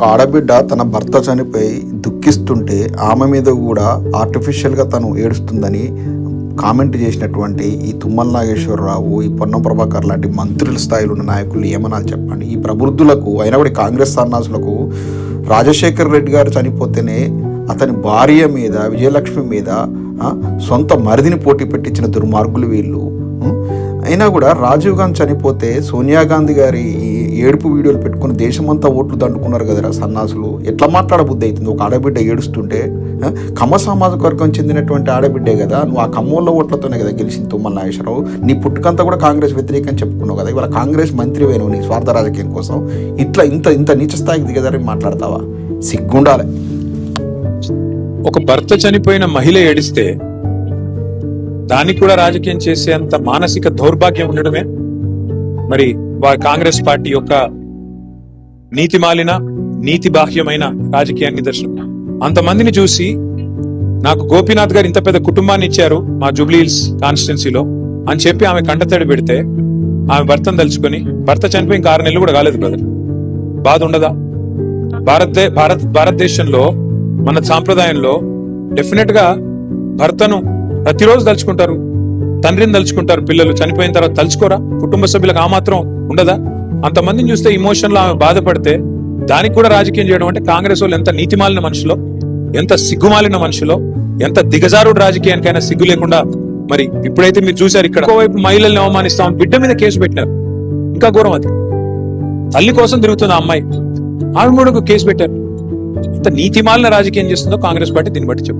ఒక ఆడబిడ్డ తన భర్త చనిపోయి దుఃఖిస్తుంటే ఆమె మీద కూడా ఆర్టిఫిషియల్గా తను ఏడుస్తుందని కామెంట్ చేసినటువంటి ఈ తుమ్మల నాగేశ్వరరావు ఈ పొన్నం ప్రభాకర్ లాంటి మంత్రుల స్థాయిలో ఉన్న నాయకులు ఏమనాలి చెప్పండి? ఈ ప్రబుద్ధులకు అయినా కూడా కాంగ్రెస్ సన్నాసులకు రాజశేఖర్ రెడ్డి గారు చనిపోతేనే అతని భార్య మీద విజయలక్ష్మి మీద సొంత మరిదిని పోటీ పెట్టించిన దుర్మార్గులు వీళ్ళు. అయినా కూడా రాజీవ్ గాంధీ చనిపోతే సోనియా గాంధీ గారి ఈ ఏడుపు వీడియోలు పెట్టుకుని దేశమంతా ఓట్లు దండుకున్నారు కదరా సన్నాసులు. ఎట్లా మాట్లాడబుద్ధి అవుతుంది? ఒక ఆడబిడ్డ ఏడుస్తుంటే కమ్మ సామాజిక వర్గం చెందినటువంటి ఆడబిడ్డే కదా నువ్వు ఆ కమ్మోళ్ళ ఓట్లతోనే కదా గెలిచింది తుమ్మల నాగేశ్వరరావు. నీ పుట్టుకంతా కూడా కాంగ్రెస్ వ్యతిరేకం చెప్పుకున్నావు కదా ఇవాళ కాంగ్రెస్ మంత్రి అయినావు నీ స్వార్థ రాజకీయం కోసం. ఇట్లా ఇంత ఇంత నీచ స్థాయికి దిగదారని మాట్లాడతావా? సిగ్గుండాలి. ఒక భర్త చనిపోయిన మహిళ ఏడిస్తే దానికి కూడా రాజకీయం చేసేంత మానసిక దౌర్భాగ్యం ఉండడమే? మరి కాంగ్రెస్ పార్టీ యొక్క నీతి మాలిన నీతి బాహ్యమైన రాజకీయ నిదర్శనం. అంతమందిని చూసి నాకు గోపీనాథ్ గారు ఇంత పెద్ద కుటుంబాన్ని ఇచ్చారు మా జూబ్లీహిల్స్ కాన్స్టిట్యున్సీలో అని చెప్పి ఆమె కంటతడి పెడితే ఆమె భర్తను తలుచుకొని భర్త చనిపోయి ఇంకా ఆరు నెలలు కూడా కాలేదు బ్రదర్ బాధ ఉండదా? భారతదే భారత్ భారతదేశంలో మన సాంప్రదాయంలో డెఫినెట్గా భర్తను ప్రతిరోజు తలుచుకుంటారు. తండ్రిని తలుచుకుంటారు పిల్లలు. చనిపోయిన తర్వాత తలుచుకోరా? కుటుంబ సభ్యులకు ఆ మాత్రం ఉండదా? అంతమందిని చూస్తే ఇమోషన్లో ఆమె బాధపడితే దానికి కూడా రాజకీయం చేయడం అంటే కాంగ్రెస్ వాళ్ళు ఎంత నీతిమాలిన మనుషులో ఎంత సిగ్గుమాలిన మనుషులో ఎంత దిగజారుడు రాజకీయానికైనా సిగ్గు లేకుండా మరి ఇప్పుడైతే మీరు చూశారు ఇక్కడ. ఒకవైపు మహిళల్ని అవమానిస్తాం బిడ్డ మీద కేసు పెట్టినారు. ఇంకా ఘోరం అది. తల్లి కోసం తిరుగుతుంది ఆ అమ్మాయి ఆమె కూడా కేసు పెట్టారు. ఇంత నీతిమాలిన రాజకీయం చేస్తుందో కాంగ్రెస్ పార్టీ దీన్ని బట్టి చెప్పు.